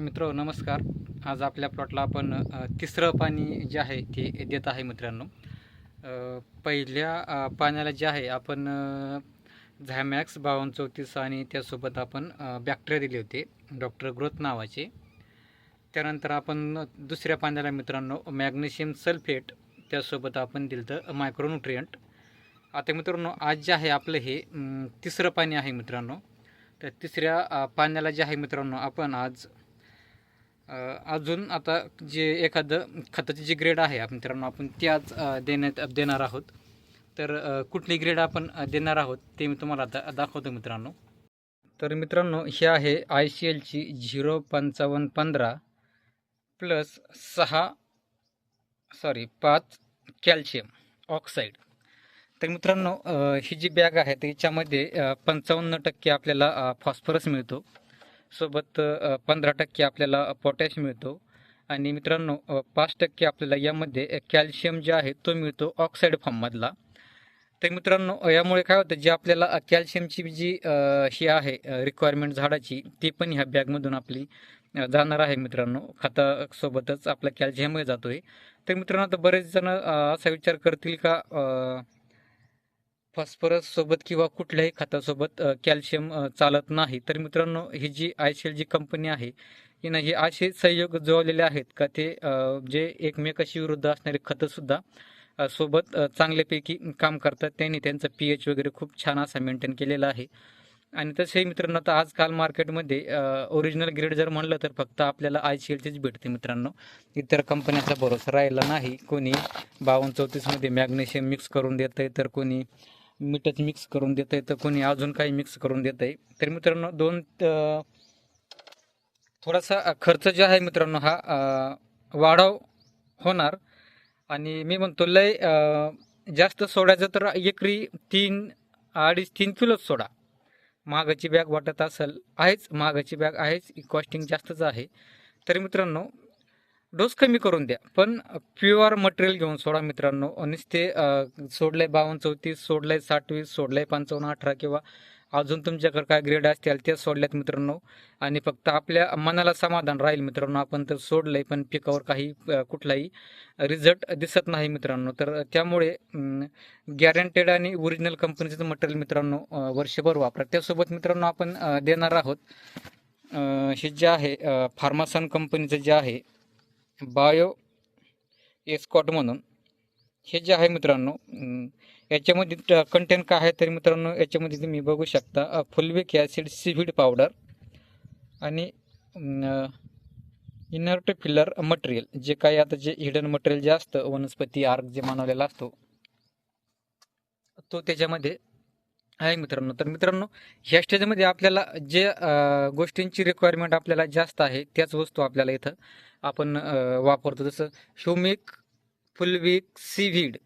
मित्र नमस्कार. आज आपल्या प्लॉटला आपण तिसरं पाणी जे आहे ते देत आहे मित्रांनो. पहिल्या पाण्याला जे आहे आपण झायमॅक्स झॅमॅक्स बावन्न चौतीस आणि त्यासोबत आपण बॅक्टेरिया दिले होते डॉक्टर ग्रोथ नावाचे. त्यानंतर आपण दुसऱ्या पाण्याला मित्रांनो मॅग्नेशियम सल्फेट त्यासोबत आपण दिलं तर मायक्रोन्युट्रियंट आता मित्रांनो आज जे आहे आपलं हे तिसरं पाणी आहे मित्रांनो. तर तिसऱ्या पाण्याला जे आहे मित्रांनो आपण आज अजून आता जे एखादं खताची जी ग्रेड आहे मित्रांनो आपण ती आज देण्यात देणार आहोत. तर कुठली ग्रेड आपण देणार आहोत ते मी तुम्हाला आता दाखवतो मित्रांनो. तर मित्रांनो ही आहे आय सी एलची झिरो पंचावन्न पंधरा प्लस सहा सॉरी पाच कॅल्शियम ऑक्साईड. तर मित्रांनो ही जी बॅग आहे त्याच्यामध्ये पंचावन्न टक्के आपल्याला फॉस्फरस मिळतो. सोबत पंधरा टक्के आपल्याला पोटॅश मिळतो. आणि मित्रांनो पाच टक्के आपल्याला यामध्ये कॅल्शियम जे आहे तो मिळतो ऑक्साईड फॉर्ममधला तर मित्रांनो यामुळे काय होतं जे आपल्याला कॅल्शियमची जी ही आहे रिक्वायरमेंट झाडाची ती पण ह्या बॅगमधून आपली जाणार आहे मित्रांनो. खतासोबतच आपला कॅल्शियमही जातो आहे तर मित्रांनो आता बरेच जण असा विचार करतील का फॉस्फरस सोबत किंवा कुठल्याही खतासोबत कॅल्शियम चालत नाही. तर मित्रांनो ही जी आय सी एल जी कंपनी आहे हिनं हे असे संयोग जुळवलेले आहेत का ते जे एकमेकाशी विरुद्ध असणारे खतंसुद्धा सोबत चांगल्यापैकी काम करतात. त्यांनी त्यांचं पी एच वगैरे खूप छान असा मेंटेन केलेला आहे. आणि तसे मित्रांनो आता आजकाल मार्केटमध्ये ओरिजिनल ग्रेड जर म्हणलं तर फक्त आपल्याला आय सी एलचीच भेटते मित्रांनो. इतर कंपन्याचा भरोसा राहिला नाही. कोणी बावन्न चौतीसमध्ये मॅग्नेशियम मिक्स करून देतं आहे तर कोणी मीठच मिक्स करून देत आहे तर कोणी अजून काही मिक्स करून देत आहे तर मित्रांनो दोन थोडासा खर्च जो आहे मित्रांनो हा वाढाव वाढव होणार. आणि मी म्हणतो लय जास्त सोडायचं तर एकरी तीन अडीच तीन किलोच सोडा. महागाची बॅग वाटत असेल आहेच. महागाची बॅग आहेच. कॉस्टिंग जास्तच आहे. तर मित्रांनो डोस कमी करून द्या. पण प्युअर मटेरियल घेऊन सोडा मित्रांनो. नुसते सोडलंय बावन्न चौतीस सोडलंय साठवीस सोडलंय पंचावन्न अठरा किंवा अजून तुमच्याकडे काय ग्रेड असतील त्या सोडल्यात मित्रांनो. आणि फक्त आपल्या मनाला समाधान राहील मित्रांनो. आपण तर सोडलंय पण पिकावर काही कुठलाही रिझल्ट दिसत नाही मित्रांनो. तर त्यामुळे गॅरंटेड आणि ओरिजिनल कंपनीचं मटेरियल मित्रांनो वर्षभर वापरा. त्यासोबत मित्रांनो आपण देणार आहोत हे जे आहे फार्मासन कंपनीचं जे आहे बायो एस्कॉट म्हणून. हे जे आहे मित्रांनो याच्यामध्ये कंटेंट काय आहे तरी मित्रांनो याच्यामध्ये तुम्ही बघू शकता फुलविक ॲसिड सीव्हीड पावडर आणि इनर्ट फिलर मटेरियल जे काही आता जे हिडन मटेरियल जे असतं वनस्पती आर्क जे मानवलेला असतो तो त्याच्यामध्ये आहे मित्रांनो. तर मित्रांनो ह्या स्टेजमध्ये आपल्याला जे गोष्टींची रिक्वायरमेंट आपल्याला जास्त आहे त्याच वस्तू आपल्याला इथं आपण वापरतो. जसं ह्युमिक फुलविक सीव्हीड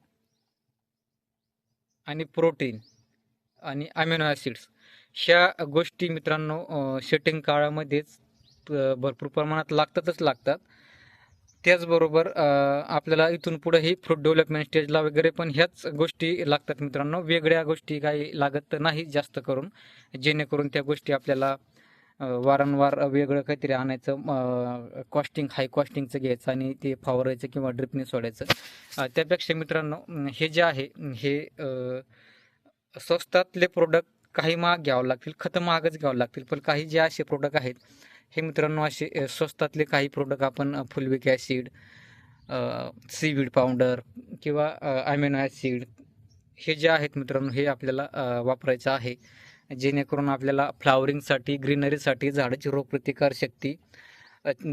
आणि प्रोटीन आणि अमिनो ॲसिड्स ह्या गोष्टी मित्रांनो शेटिंग काळामध्येच भरपूर प्रमाणात लागतातच लागतात. त्याचबरोबर आपल्याला इथून पुढेही फ्रूट डेव्हलपमेंट स्टेजला वगैरे पण ह्याच गोष्टी लागतात मित्रांनो. वेगळ्या गोष्टी काही लागत नाही जास्त करून. जेणेकरून त्या गोष्टी आपल्याला वारंवार वेगळं काहीतरी आणायचं कॉस्टिंग हाय कॉस्टिंगचं घ्यायचं आणि ते फवारायचं किंवा ड्रिपने सोडायचं. त्यापेक्षा मित्रांनो हे जे आहे हे स्वस्तातले प्रोडक्ट काही महाग घ्यावं लागतील खतं महागच घ्यावं लागतील पण काही जे असे प्रोडक्ट आहेत हे मित्रांनो असे स्वस्तातले काही प्रोडक्ट आपण फुलविक ॲसिड सीवीड पावडर किंवा ॲमेनो ॲसिड हे जे आहेत मित्रांनो हे आपल्याला वापरायचं आहे. जेणेकरून आपल्याला फ्लावरिंगसाठी ग्रीनरीसाठी झाडाची रोगप्रतिकार शक्ती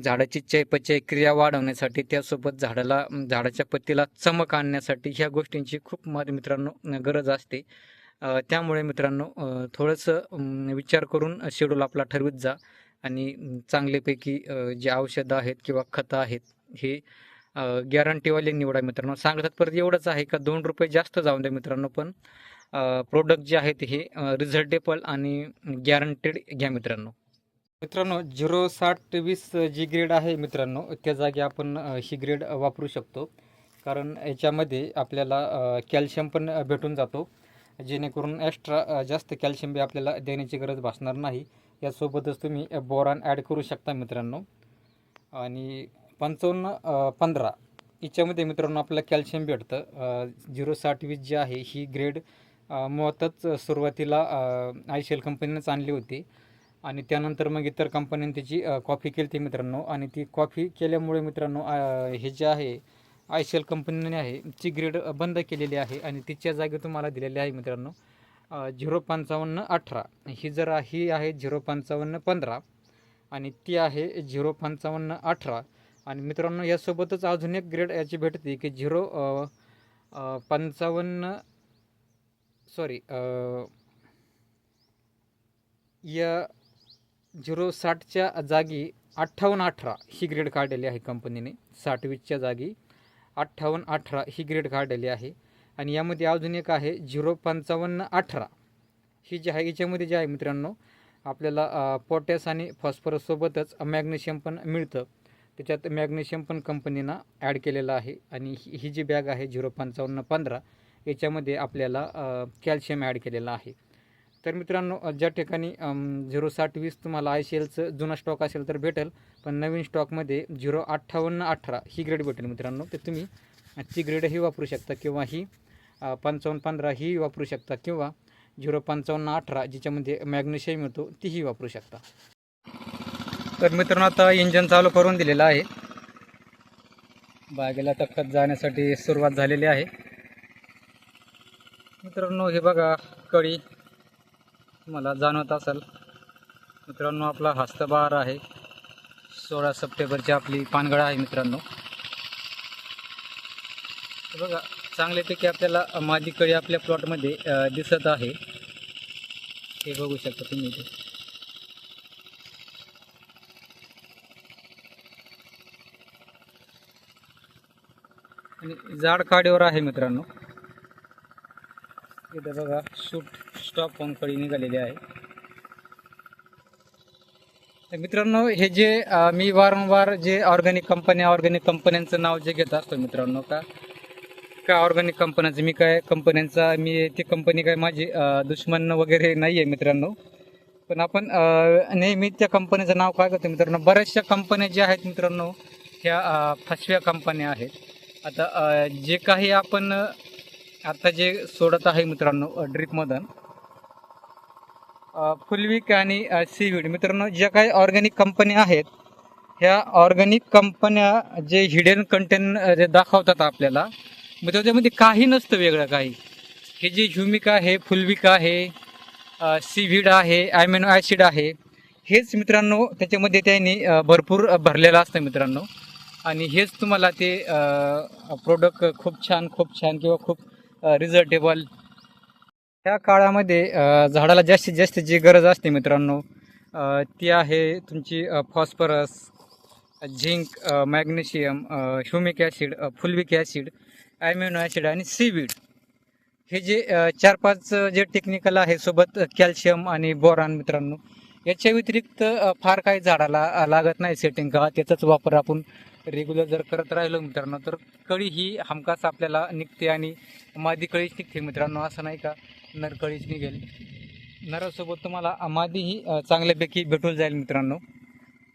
झाडाची चयपचय क्रिया वाढवण्यासाठी त्यासोबत झाडाला झाडाच्या पत्तीला चमक आणण्यासाठी ह्या गोष्टींची खूप म- मित्रांनो गरज असते. त्यामुळे मित्रांनो थोडंसं विचार करून शेड्यूल आपला ठरवित जा आणि चांगल्यापैकी जे औषधं आहेत किंवा खतं आहेत हे गॅरंटीवाले निवडा मित्रांनो. सांगतात परत एवढंच आहे का? दोन रुपये जास्त जाऊन द्या मित्रांनो पण. प्रोडक्ट जे आहेत हे रिझल्टेबल आणि गॅरंटेड घ्या मित्रांनो. मित्रांनो झिरो साठ वीस जी ग्रेड आहे मित्रांनो त्या जागी आपण ही ग्रेड वापरू शकतो. कारण याच्यामध्ये आपल्याला कॅल्शियम पण भेटून जातो. जेणेकरून एक्स्ट्रा जास्त कॅल्शियम बी आपल्याला देण्याची गरज भासणार नाही. यासोबतच तुम्ही बोरान ॲड करू शकता मित्रांनो. आणि पंचावन्न पंधरा याच्यामध्ये मित्रांनो आपल्याला कॅल्शियम भेटतं. झिरो साठ वीस जी आहे ही ग्रेड मुळातच सुरुवातीला आय सी एल कंपनीनंच आणली होती. आणि त्यानंतर मग इतर कंपन्यांनी त्याची कॉफी केली होती मित्रांनो. आणि ती कॉफी केल्यामुळे मित्रांनो हे जे आहे आय सी एल कंपनीने आहे ती ग्रेड बंद केलेली आहे. आणि तिच्या जागी तुम्हाला दिलेली आहे मित्रांनो झिरो पंचावन्न अठरा. ही जर ही आहे झिरो पंचावन्न पंधरा. आणि ती आहे झिरो पंचावन्न अठरा. आणि मित्रांनो यासोबतच अजून एक ग्रेड याची भेटते की झिरो पंचावन्न सॉरी या झिरो साठच्या जागी अठ्ठावन्न अठरा ही ग्रेड काढलेली आहे कंपनीने. साठवीसच्या जागी अठ्ठावन्न अठरा ही ग्रेड काढलेली आहे. आणि यामध्ये अजून एक आहे झिरो पंचावन्न अठरा. ही जी आहे याच्यामध्ये जे आहे मित्रांनो आपल्याला पोटॅस आणि फॉस्फरससोबतच मॅग्नेशियम पण मिळतं. त्याच्यात मॅग्नेशियम पण कंपनीनं ॲड केलेलं आहे. आणि ही ही जी बॅग आहे झिरो पंचावन्न पंधरा याच्यामध्ये आपल्याला कॅल्शियम ॲड केलेलं आहे. तर मित्रांनो ज्या ठिकाणी झिरो साठ वीस तुम्हाला आय सी एलचं जुना स्टॉक असेल तर भेटेल. पण नवीन स्टॉकमध्ये झिरो अठ्ठावन्न अठरा ही ग्रेड भेटेल मित्रांनो. तर तुम्ही ती ग्रेडही वापरू शकता किंवा ही पंचावन्न पंधरा ही वापरू शकता किंवा झिरो पंचावन्न अठरा जिच्यामध्ये मॅग्नेशियम येतो तीही वापरू शकता. तर मित्रांनो आता इंजन चालू करून दिलेलं आहे. बागेला टक्कत जाण्यासाठी सुरुवात झालेली आहे. मित्रांनो हे बघा कळी तुम्हाला जाणवत असेल. मित्रांनो आपला हस्तबहार आहे. सोळा सप्टेंबरची आपली पानगळा आहे मित्रांनो. हे बघा चांगल्यापैकी आपल्याला माझी कळी आपल्या प्लॉटमध्ये दिसत आहे. हे बघू शकता तुम्ही इथे. आणि जाड काडीवर आहे मित्रांनो. इथे बघा शूट स्टॉप होऊन कळी निघालेली आहे. तर मित्रांनो हे जे मी वारंवार जे ऑर्गॅनिक कंपन्या ऑर्गॅनिक कंपन्यांचं नाव जे घेत असतो मित्रांनो का काय ऑर्गॅनिक कंपन्यांचं मी काय कंपन्यांचा मी ती कंपनी काय माझी दुश्मन वगैरे नाही आहे मित्रांनो. पण आपण नेहमी त्या कंपनीचं नाव काय करतो मित्रांनो बऱ्याचशा कंपन्या ज्या आहेत मित्रांनो ह्या फसव्या कंपन्या आहेत. आता जे काही आपण आता जे सोडत आहे मित्रांनो ड्रीपमधून फुलविक आणि सीवीड मित्रांनो ज्या काही ऑर्गॅनिक कंपन्या आहेत ह्या ऑर्गॅनिक कंपन्या जे हिडन कंटेन जे दाखवतात आपल्याला मग त्याच्यामध्ये काही नसतं वेगळं काही. हे जे ह्युमिक आहे फुलविक आहे सीव्हीड आहे ॲमिनो ॲसिड आहे हेच मित्रांनो त्याच्यामध्ये त्यांनी भरपूर भरलेलं असतं मित्रांनो. आणि हेच तुम्हाला ते प्रोडक्ट खूप छान खूप छान किंवा खूप रिझर्टेबल ह्या काळामध्ये झाडाला जास्तीत जास्त जी गरज असते मित्रांनो ती आहे तुमची phosphorus zinc magnesium humic acid fulvic acid amino acid आणि सीवीड हे जे चार पाच जे टेक्निकल आहे सोबत कॅल्शियम आणि बोरान मित्रांनो याच्या व्यतिरिक्त फार काही झाडाला लागत नाही सेटिंग का त्याचाच वापर आपण रेग्युलर जर करत राहिलो मित्रांनो तर कळी ही हमखास आपल्याला निघते आणि मादी कळीच निघते मित्रांनो असं नाही का? नर कळीच निघेल. नरासोबत तुम्हाला मादीही चांगल्यापैकी भेटून जाईल मित्रांनो.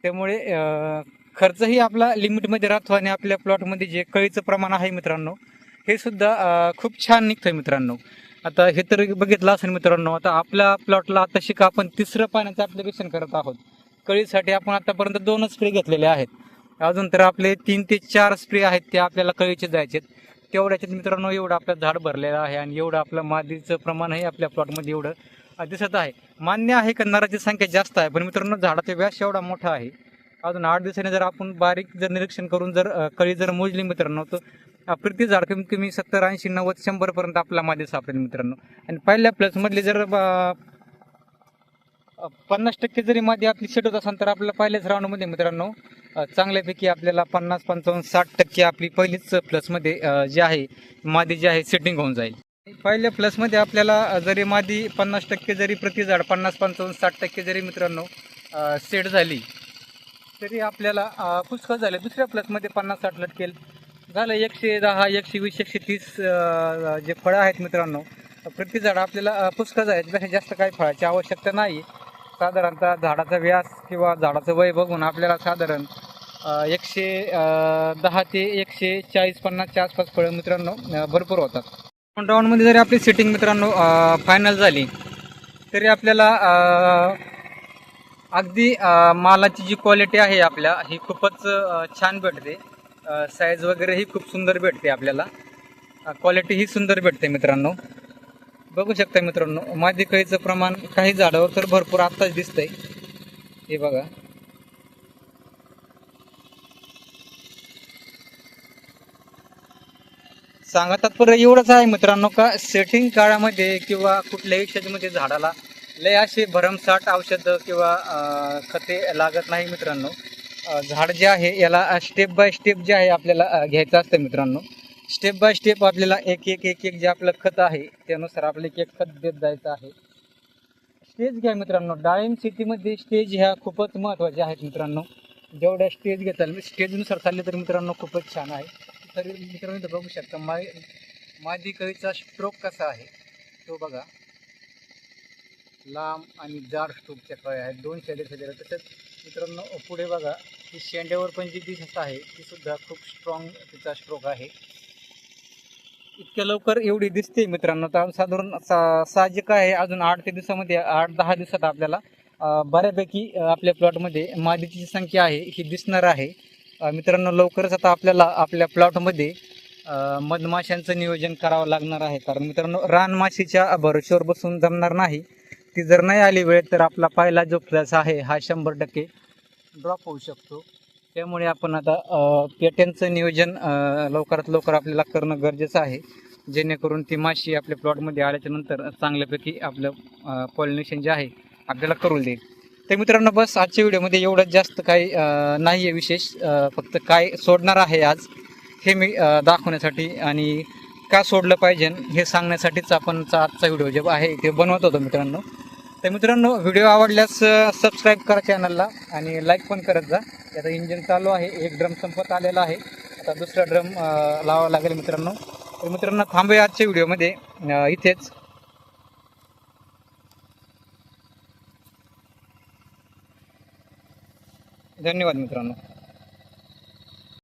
त्यामुळे खर्चही आपला लिमिटमध्ये राहतो आणि आपल्या प्लॉटमध्ये जे कळीचं प्रमाण आहे मित्रांनो हे सुद्धा खूप छान निघतं मित्रांनो. आता हे तर बघितलं असेल मित्रांनो आता आपल्या प्लॉटला आता शिका आपण तिसरं पाण्याचं ॲप्लिकेशन करत आहोत. कळीसाठी आपण आतापर्यंत दोनच स्प्रे घेतलेले आहेत. अजून तर आपले तीन ते चार स्प्रे आहेत ते आपल्याला कळीचे जायचे तेवढ्याच्यात मित्रांनो एवढं आपलं झाड भरलेलं आहे आणि एवढं आपलं मादीचं प्रमाणही आपल्या प्लॉटमध्ये एवढं दिसत आहे. मान्य आहे का नराची संख्या जास्त आहे पण मित्रांनो झाडाचा व्यास एवढा मोठा आहे. अजून आठ दिवसाने जर आपण बारीक जर निरीक्षण करून जर कळी जर मोजली मित्रांनो तर प्रति झाड कमीत कमी सत्तर ऐंशी नव्वद शंभरपर्यंत आपला मादी सापडेल मित्रांनो. आणि पहिल्या प्लसमधले जर पन्नास टक्के जरी मादी आपली सेट होत असेल तर आपल्याला पहिल्याच राऊंडमध्ये मित्रांनो चांगल्यापैकी आपल्याला पन्नास पंचावन्न साठ टक्के आपली पहिलीच प्लसमध्ये जे जी आहे मादी जी आहे सेटिंग होऊन जाईल. पहिल्या प्लसमध्ये आपल्याला जरी मादी पन्नास टक्के जरी प्रति झाड पन्नास पंचावन्न साठ टक्के जरी मित्रांनो सेट झाली तरी आपल्याला पुष्कळ झाले. दुसऱ्या प्लसमध्ये पन्नास साठ लटकेल. झालं एकशे दहा एकशे वीस एकशे तीस जे फळं आहेत मित्रांनो प्रति झाड आपल्याला पुष्कळ जायचं जास्त काही फळाची आवश्यकता नाही साधारणतः झाडाचा व्यास किंवा झाडाचं वय बघून आपल्याला साधारण एकशे दहा ते एकशे चाळीस पन्नासच्या आसपास फळं मित्रांनो भरपूर होतात. राऊंडमध्ये जरी आपली सिटिंग मित्रांनो फायनल झाली तरी आपल्याला अगदी मालाची जी क्वालिटी आहे आपल्या ही खूपच छान भेटते. साईज वगैरे ही खूप सुंदर भेटते आपल्याला. क्वालिटी ही सुंदर भेटते मित्रांनो. बघू शकता मित्रांनो मादी कळीचं प्रमाण काही झाडावर तर भरपूर आत्ताच दिसतंय. हे बघा. सांगा तात्पर्य एवढंच आहे मित्रांनो का सेटिंग काळामध्ये किंवा कुठल्याही शेतीमध्ये झाडाला लय असे भरमसाठ औषधं किंवा खते लागत नाही मित्रांनो. झाड जे आहे याला स्टेप बाय स्टेप जे आहे आपल्याला घ्यायचं असतं मित्रांनो. स्टेप बाय स्टेप आपल्याला एक एक एक एक जे आपलं खत आहे त्यानुसार आपलं एक एक खत देत जायचं आहे. स्टेज घ्या मित्रांनो. डाळिंब शेतीमध्ये स्टेज ह्या खूपच महत्त्वाच्या आहेत मित्रांनो. जेवढ्या स्टेज घेताल स्टेजनुसार चालले तर मित्रांनो खूपच छान आहे. तर मित्रांनो इथं बघू शकता माय माझी कळीचा स्ट्रोक कसा आहे? तो बघा. लांब आणि जाड स्ट्रोकच्या कळ्या आहेत. दोन शेंडे ठेवलेले तसेच मित्रांनो पुढे बघा ती शेंड्यावर पण जी दिसत आहे तीसुद्धा खूप स्ट्रॉंग तिचा स्ट्रोक आहे. इतक्या लवकर एवढी दिसते मित्रांनो. तर साधारण सा साहजिक आहे. अजून आठ ते दिवसामध्ये आठ दहा दिवसात आपल्याला बऱ्यापैकी आपल्या प्लॉटमध्ये मादीची संख्या आहे ही दिसणार आहे. मित्रांनो लवकरच आता आपल्याला आपल्या प्लॉटमध्ये मधमाशांचं नियोजन करावं लागणार आहे. कारण मित्रांनो रानमाशीच्या भरोश्यावर बसून जमणार नाही. ती जर नाही आली वेळ तर आपला पहिला जो प्लस आहे हा शंभर टक्के ड्रॉप होऊ शकतो. त्यामुळे आपण आता पेट्यांचं नियोजन लवकरात लवकर आपल्याला करणं गरजेचं आहे. जेणेकरून ती माशी आपल्या प्लॉटमध्ये आल्याच्यानंतर चांगल्यापैकी आपलं पॉलिनेशन जे आहे आपल्याला करून देईल. तर मित्रांनो बस आजच्या व्हिडिओमध्ये एवढंच. जास्त काही नाही आहे विशेष. फक्त काय सोडणार आहे आज हे मी दाखवण्यासाठी आणि का सोडलं पाहिजे हे सांगण्यासाठीच आपण चा- आजचा व्हिडिओ जे आहे ते बनवत होतो मित्रांनो. तर मित्रांनो व्हिडिओ आवडल्यास सबस्क्राईब करा चॅनलला आणि लाईक पण करत जा. त्याचं इंजिन चालू आहे एक ड्रम संपत आलेला आहे. आता दुसरा ड्रम लावावा लागेल मित्रांनो. तर मित्रांनो थांबूया आजच्या व्हिडिओमध्ये इथेच. धन्यवाद मित्रांनो.